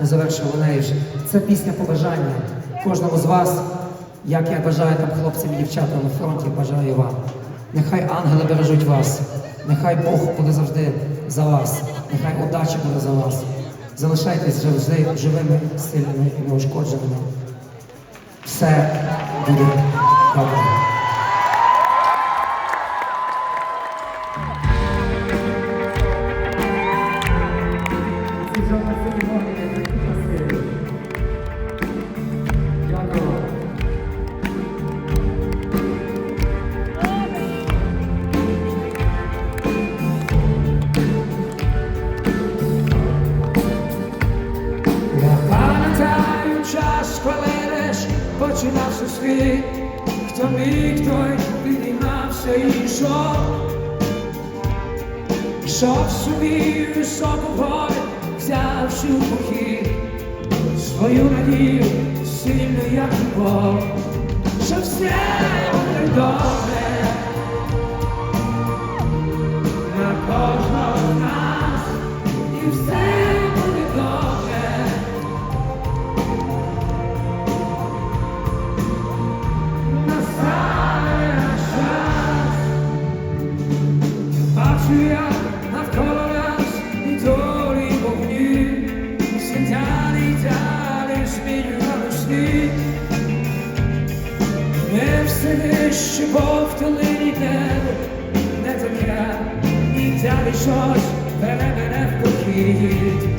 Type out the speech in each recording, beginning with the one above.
не завершували нею ж. Це пісня побажання кожному з вас. Як я бажаю там хлопцям і дівчатам на фронті, бажаю вам. Нехай ангели бережуть вас, нехай Бог буде завжди за вас, нехай удача буде за вас. Залишайтесь завжди живими, сильними і неушкодженими. Все буде добре. Час, лиш починався світ, хто міг, той підіймався і йшов, йшов собі високу гору, взявши у похід свою надію, сильну, як любов, що все буде добре далі змінювали світ. Не все вище повтолині небо, не таке, і далі щось бере мене в похід.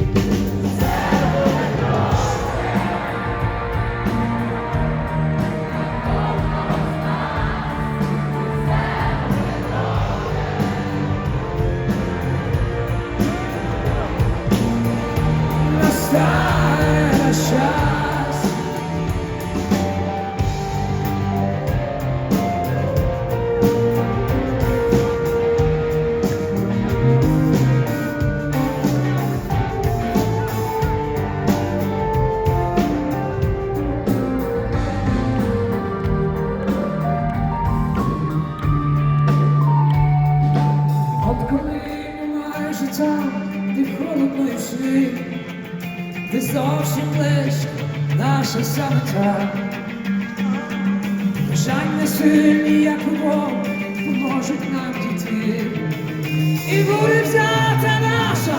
Ти зовсім близько наша самота. Бажання сильні, як любов, поможуть нам дійти. І буде взята наша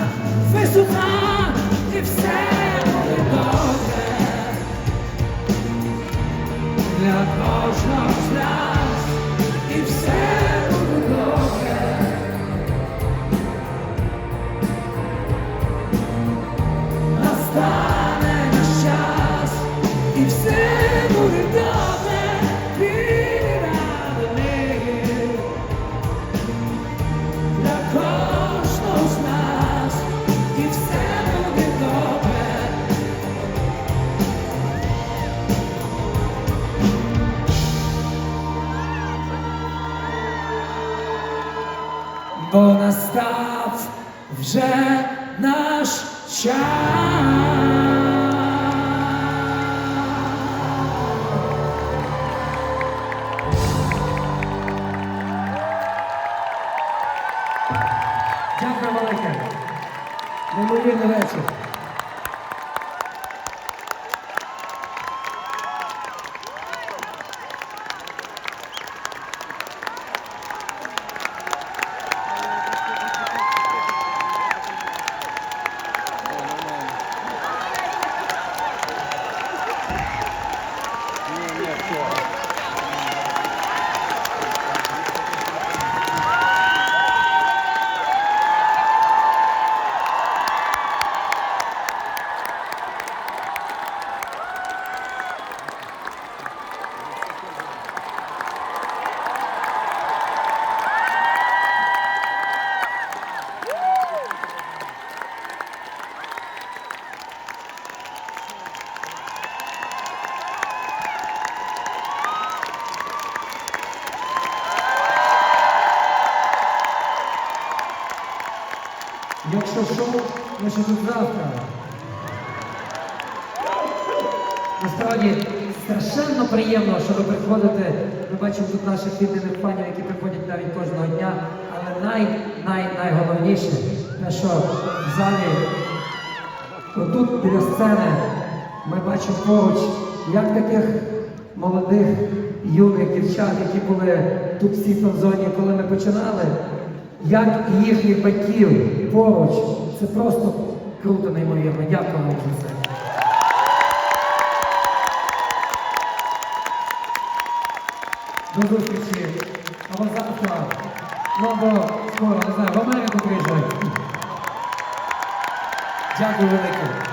висота, і все буде добре. Для кожного з bo nas tak wrze nasz świat. Dziękuję, Marek. Dziękuję, Marek. Якщо що, ми тут завтра. Насправді страшенно приємно, що ви приходите. Ми бачимо тут наших відданих панів, які приходять навіть кожного дня. Але най, най, найголовніше, те, що в залі Отут біля сцени ми бачимо поруч, як таких молодих юних дівчат, які були тут всі в зоні, коли ми починали, як і їхніх батьків поруч. Це просто круто, неймовірно. Дякую вам за це. До зустрічі. Або завтра. Лобо, скоро, не знаю, в Америку приїжджайте. Дякую велике.